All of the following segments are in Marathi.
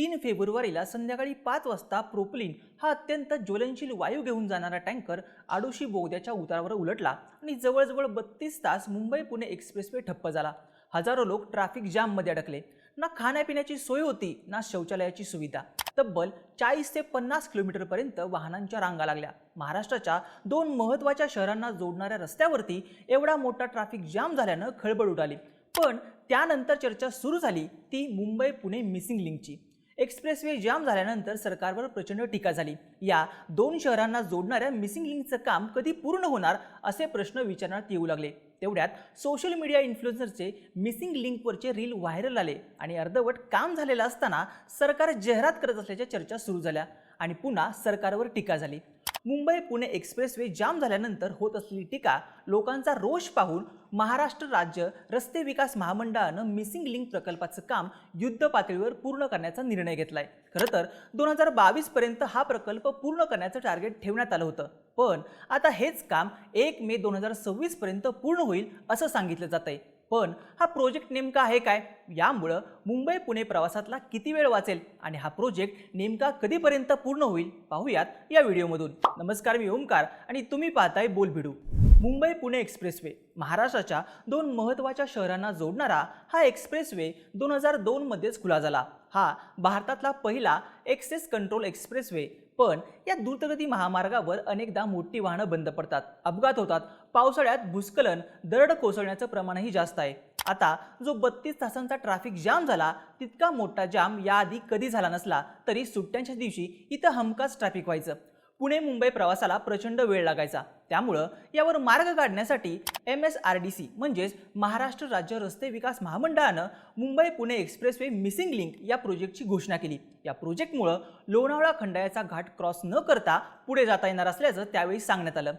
तीन फेब्रुवारीला संध्याकाळी पाच वाजता प्रोपलिन हा अत्यंत ज्वलनशील वायू घेऊन जाणारा टँकर आडोशी बोगद्याच्या उतारावर उलटला आणि जवळजवळ बत्तीस तास मुंबई पुणे एक्सप्रेसवे ठप्प झाला. हजारो लोक ट्रॅफिक जाममध्ये अडकले. ना खाण्यापिण्याची सोय होती ना शौचालयाची सुविधा. तब्बल चाळीस ते पन्नास किलोमीटरपर्यंत वाहनांच्या रांगा लागल्या. महाराष्ट्राच्या दोन महत्त्वाच्या शहरांना जोडणाऱ्या रस्त्यावरती एवढा मोठा ट्रॅफिक जाम झाल्यानं खळबळ उडाली. पण त्यानंतर चर्चा सुरू झाली ती मुंबई पुणे मिसिंग लिंकची. एक्सप्रेसवे जाम झाल्यानंतर सरकारवर प्रचंड टीका झाली. या दोन शहरांना जोडणाऱ्या मिसिंग लिंकचं काम कधी पूर्ण होणार असे प्रश्न विचारण्यात येऊ लागले. तेवढ्यात सोशल मीडिया इन्फ्लुएन्सरचे मिसिंग लिंकवरचे रील व्हायरल आले आणि अर्धवट काम झालेलं असताना सरकार जाहिरात करत असल्याच्या चर्चा सुरू झाल्या आणि पुन्हा सरकारवर टीका झाली. मुंबई पुणे एक्सप्रेसवे जाम झाल्यानंतर होत असलेली टीका लोकांचा रोष पाहून महाराष्ट्र राज्य रस्ते विकास महामंडळानं मिसिंग लिंक प्रकल्पाचं काम युद्ध पातळीवर पूर्ण करण्याचा निर्णय घेतलाय. खरं तर दोन हजार बावीस पर्यंत हा प्रकल्प पूर्ण करण्याचं टार्गेट ठेवण्यात आलं होतं. पण आता हेच काम एक मे दोन हजार सव्वीस पर्यंत पूर्ण होईल असं सांगितलं जात आहे पण हा प्रोजेक्ट नेमका आहे काय? यामुळं मुंबई पुणे प्रवासातला किती वेळ वाचेल आणि हा प्रोजेक्ट नेमका कधीपर्यंत पूर्ण होईल? पाहूयात या व्हिडिओमधून नमस्कार मी ओमकार आणि तुम्ही पाहताय बोलभिडू. मुंबई पुणे एक्सप्रेसवे महाराष्ट्राच्या दोन महत्त्वाच्या शहरांना जोडणारा हा एक्सप्रेसवे दोन हजार दोनमध्येच खुला झाला. हा भारतातला पहिला एक्सेस कंट्रोल एक्सप्रेसवे पण या द्रुतगती महामार्गावर अनेकदा मोठी वाहनं बंद पडतात. अपघात होतात. पावसाळ्यात भूस्खलन दरड कोसळण्याचं प्रमाणही जास्त आहे. आता जो बत्तीस तासांचा ट्रॅफिक जाम झाला तितका मोठा जाम याआधी कधी झाला नसला तरी सुट्ट्यांच्या दिवशी इथं हमखास ट्रॅफिक व्हायचं. पुणे मुंबई प्रवासाला प्रचंड वेळ लागायचा. त्यामुळं यावर मार्ग काढण्यासाठी M S R D C म्हणजेच महाराष्ट्र राज्य रस्ते विकास महामंडळानं Mumbai Pune expressway missing link या प्रोजेक्टची घोषणा केली. या प्रोजेक्टमुळं लोणावळा खंडाळ्याचा घाट क्रॉस न करता पुढे जाता येणार असल्याचं त्यावेळी सांगण्यात आलं.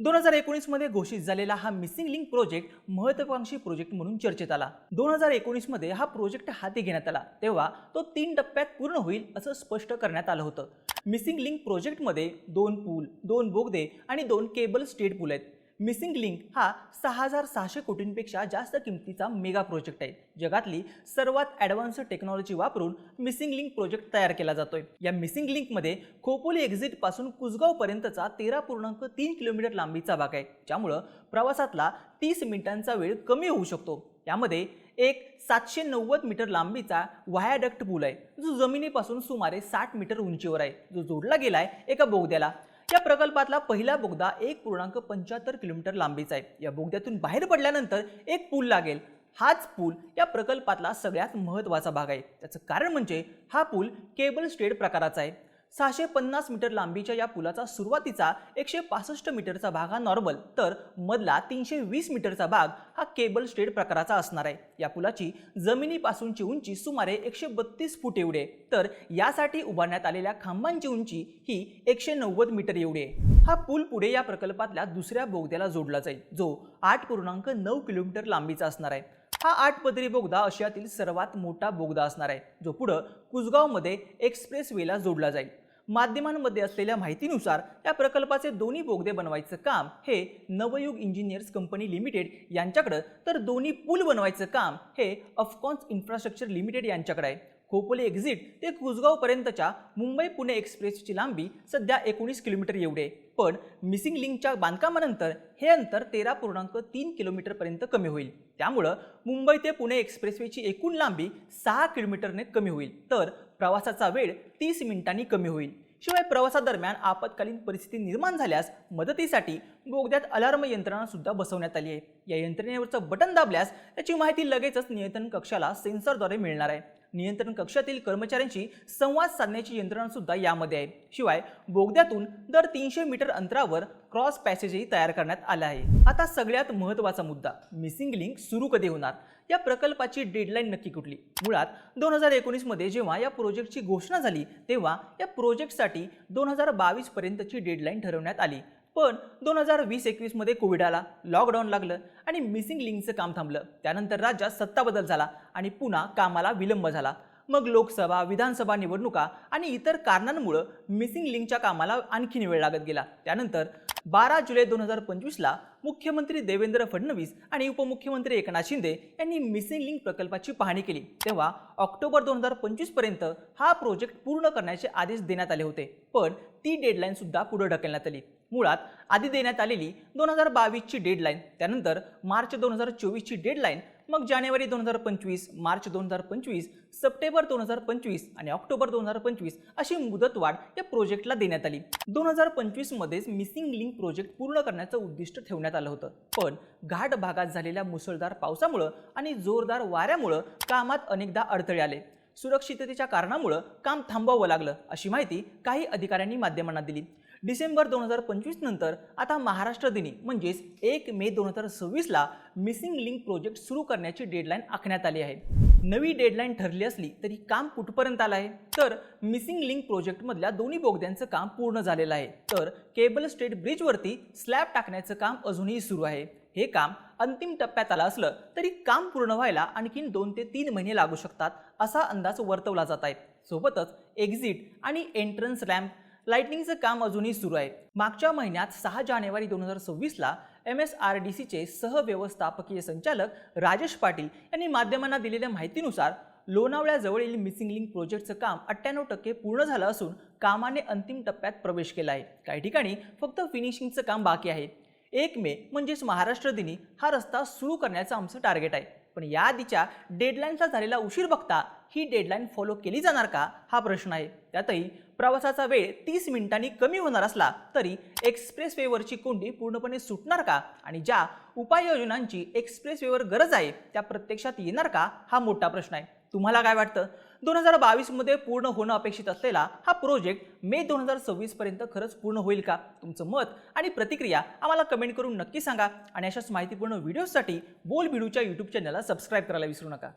दोन हजार एकोणीसमध्ये घोषित झालेला हा मिसिंग लिंक प्रोजेक्ट महत्वाकांक्षी प्रोजेक्ट म्हणून चर्चेत आला. दोन हजार एकोणीसमध्ये हा प्रोजेक्ट हाती घेण्यात आला. तेव्हा तो तीन टप्प्यात पूर्ण होईल असं स्पष्ट करण्यात आलं होतं. मिसिंग लिंक प्रोजेक्टमध्ये दोन पूल दोन बोगदे आणि दोन केबल स्टेट पूल आहेत. मिसिंग लिंक हा सहा हजार सहाशे कोटींपेक्षा जास्त किमतीचा मेगा प्रोजेक्ट आहे. जगातली सर्वात ॲडव्हान्स टेक्नॉलॉजी वापरून मिसिंग लिंक प्रोजेक्ट तयार केला जातोय. या मिसिंग लिंकमध्ये खोपोली एक्झिटपासून कुसगावपर्यंतचा तेरा पूर्णांक तीन किलोमीटर लांबीचा भाग आहे. ज्यामुळं प्रवासातला तीस मिनिटांचा वेळ कमी होऊ शकतो. यामध्ये एक सातशे नव्वद मीटर लांबीचा व्हायाडक्ट पूल आहे जो जमिनीपासून सुमारे साठ मीटर उंचीवर आहे. जो जोडला गेलाय एका बोगद्याला. या प्रकल्पातला पहिला बोगदा एक पूर्णांक पंच्याहत्तर किलोमीटर लांबीचा आहे. या बोगद्यातून बाहेर पडल्यानंतर एक पूल लागेल. हाच पूल या प्रकल्पातला सगळ्यात महत्त्वाचा भाग आहे. त्याचं कारण म्हणजे हा पूल केबल स्टेड प्रकाराचा आहे. सहाशे पन्नास मीटर लांबीच्या या पुलाचा सुरुवातीचा एकशे पासष्ट मीटरचा भाग हा नॉर्मल तर मधला तीनशे वीस मीटरचा भाग हा केबल स्टेड प्रकाराचा असणार आहे. या पुलाची जमिनीपासूनची उंची सुमारे एकशे बत्तीस फूट एवढे. तर यासाठी उभारण्यात आलेल्या खांबांची उंची ही एकशे नव्वद मीटर एवढी आहे. हा पूल पुढे या प्रकल्पातल्या दुसऱ्या बोगद्याला जोडला जाईल जो आठ पूर्णांक नऊ किलोमीटर लांबीचा असणार आहे. हा आठ पदरी बोगदा आशियातील सर्वात मोठा बोगदा असणार आहे जो पुढं कुसगावमध्ये एक्सप्रेस वेला जोडला जाईल. माध्यमांमध्ये असलेल्या माहितीनुसार या प्रकल्पाचे दोन्ही बोगदे बनवायचं काम हे नवयुग इंजिनियर्स कंपनी लिमिटेड यांच्याकडं तर दोन्ही पूल बनवायचं काम हे अफकॉन्स इन्फ्रास्ट्रक्चर लिमिटेड यांच्याकडे आहे. खोपोली एक्झिट ते कुसगावपर्यंतच्या मुंबई पुणे एक्सप्रेसची लांबी सध्या एकोणीस किलोमीटर एवढे पण मिसिंग लिंकच्या बांधकामानंतर हे अंतर तेरा पूर्णांक तीन किलोमीटरपर्यंत कमी होईल. त्यामुळं मुंबई ते पुणे एक्सप्रेसवेची एकूण लांबी सहा किलोमीटरने कमी होईल. तर प्रवासाचा वेळ तीस मिनिटांनी कमी होईल. शिवाय प्रवासादरम्यान आपत्कालीन परिस्थिती निर्माण झाल्यास मदतीसाठी बोगद्यात अलार्म यंत्रणा सुद्धा बसवण्यात आली आहे. या यंत्रणेवरचं बटन दाबल्यास त्याची माहिती लगेचच नियंत्रण कक्षाला सेन्सरद्वारे मिळणार आहे. नियंत्रण कक्षातील कर्मचाऱ्यांशी संवाद साधण्याची यंत्रणा सुद्धा यामध्ये आहे. शिवाय बोगद्यातून दर तीनशे मीटर अंतरावर क्रॉस पॅसेजही तयार करण्यात आला आहे. आता सगळ्यात महत्त्वाचा मुद्दा मिसिंग लिंक सुरू कधी होणार? या प्रकल्पाची डेडलाईन नक्की कुठली? मुळात दोन हजार एकोणीसमध्ये जेव्हा या प्रोजेक्टची घोषणा झाली तेव्हा या प्रोजेक्टसाठी दोन हजार बावीसपर्यंतची डेडलाईन ठरवण्यात आली. पण दोन हजार वीस एकवीसमध्ये कोविड आला लॉकडाऊन लागलं आणि मिसिंग लिंकचं काम थांबलं. त्यानंतर राज्यात सत्ता बदल झाला आणि पुन्हा कामाला विलंब झाला. मग लोकसभा विधानसभा निवडणुका आणि इतर कारणांमुळं मिसिंग लिंकच्या कामाला आणखीन वेळ लागत गेला. त्यानंतर बारा जुलै दोन हजार पंचवीसला मुख्यमंत्री देवेंद्र फडणवीस आणि उपमुख्यमंत्री एकनाथ शिंदे यांनी मिसिंग लिंक प्रकल्पाची पाहणी केली. तेव्हा ऑक्टोबर दोन हजार पंचवीसपर्यंत हा प्रोजेक्ट पूर्ण करण्याचे आदेश देण्यात आले होते. पण ती डेडलाईनसुद्धा पुढं पुढे ढकलण्यात आली. मुळात आधी देण्यात आलेली दोन हजार बावीसची डेडलाईन त्यानंतर मार्च दोन हजार चोवीसची डेडलाईन मग जानेवारी दोन हजार पंचवीस मार्च दोन हजार पंचवीस सप्टेंबर दोन हजार पंचवीस आणि ऑक्टोबर दोन हजार पंचवीस अशी मुदतवाढ या प्रोजेक्टला देण्यात आली. दोन हजार पंचवीसमध्येच मिसिंग लिंक प्रोजेक्ट पूर्ण करण्याचं उद्दिष्ट ठेवण्यात आलं होतं. पण घाट भागात झालेल्या मुसळधार पावसामुळं आणि जोरदार वाऱ्यामुळं कामात अनेकदा अडथळे आले. सुरक्षिततेच्या कारणामुळं काम थांबवावं लागलं अशी माहिती काही अधिकाऱ्यांनी माध्यमांना दिली. डिसेंबर दोन हजार पंचवीस नंतर आता महाराष्ट्र दिनी म्हणजेच एक मे दोन हजार सव्वीसला मिसिंग लिंक प्रोजेक्ट सुरू करण्याची डेडलाईन आखण्यात आली आहे. नवी डेडलाईन ठरली असली तरी काम कुठपर्यंत आलं आहे? तर मिसिंग लिंक प्रोजेक्टमधल्या दोन्ही बोगद्यांचं काम पूर्ण झालेलं आहे. तर केबल स्टेट ब्रिजवरती स्लॅब टाकण्याचं काम अजूनही सुरू आहे. हे काम अंतिम टप्प्यात आलं असलं तरी काम पूर्ण व्हायला आणखीन दोन ते तीन महिने लागू शकतात असा अंदाज वर्तवला जात आहे. सोबतच एक्झिट आणि एंट्रन्स रॅम्प लाईटनिंगचं काम अजूनही सुरू आहे. मागच्या महिन्यात सहा जानेवारी दोन हजार सव्वीसला एम एस आर डी सीचे सहव्यवस्थापकीय संचालक राजेश पाटील यांनी माध्यमांना दिलेल्या माहितीनुसार लोणावळ्याजवळील मिसिंग लिंक प्रोजेक्टचं काम अठ्ठ्याण्णव टक्के पूर्ण झालं असून कामाने अंतिम टप्प्यात प्रवेश केला आहे. काही ठिकाणी फक्त फिनिशिंगचं काम बाकी आहे. एक मे म्हणजेच महाराष्ट्र दिनी हा रस्ता सुरू करण्याचं आमचं टार्गेट आहे. पण या आधीच्या डेडलाईनचा झालेला उशीर बघता ही डेडलाईन फॉलो केली जाणार का? हा प्रश्न आहे. त्यातही प्रवासाचा वेळ तीस मिनिटांनी कमी होणार असला तरी एक्सप्रेस वेवरची कोंडी पूर्णपणे सुटणार का? आणि ज्या उपाययोजनांची एक्सप्रेस वेवर गरज आहे त्या प्रत्यक्षात येणार का? हा मोठा प्रश्न आहे. तुम्हाला काय वाटतं? दोन हजार बावीसमध्ये पूर्ण होणं अपेक्षित असलेला हा प्रोजेक्ट मे दोन हजार सव्वीसपर्यंत खरंच पूर्ण होईल का? तुमचं मत आणि प्रतिक्रिया आम्हाला कमेंट करून नक्की सांगा. आणि अशाच माहितीपूर्ण व्हिडिओसाठी बोल बिडूच्या यूट्यूब चॅनलला सबस्क्राईब करायला विसरू नका.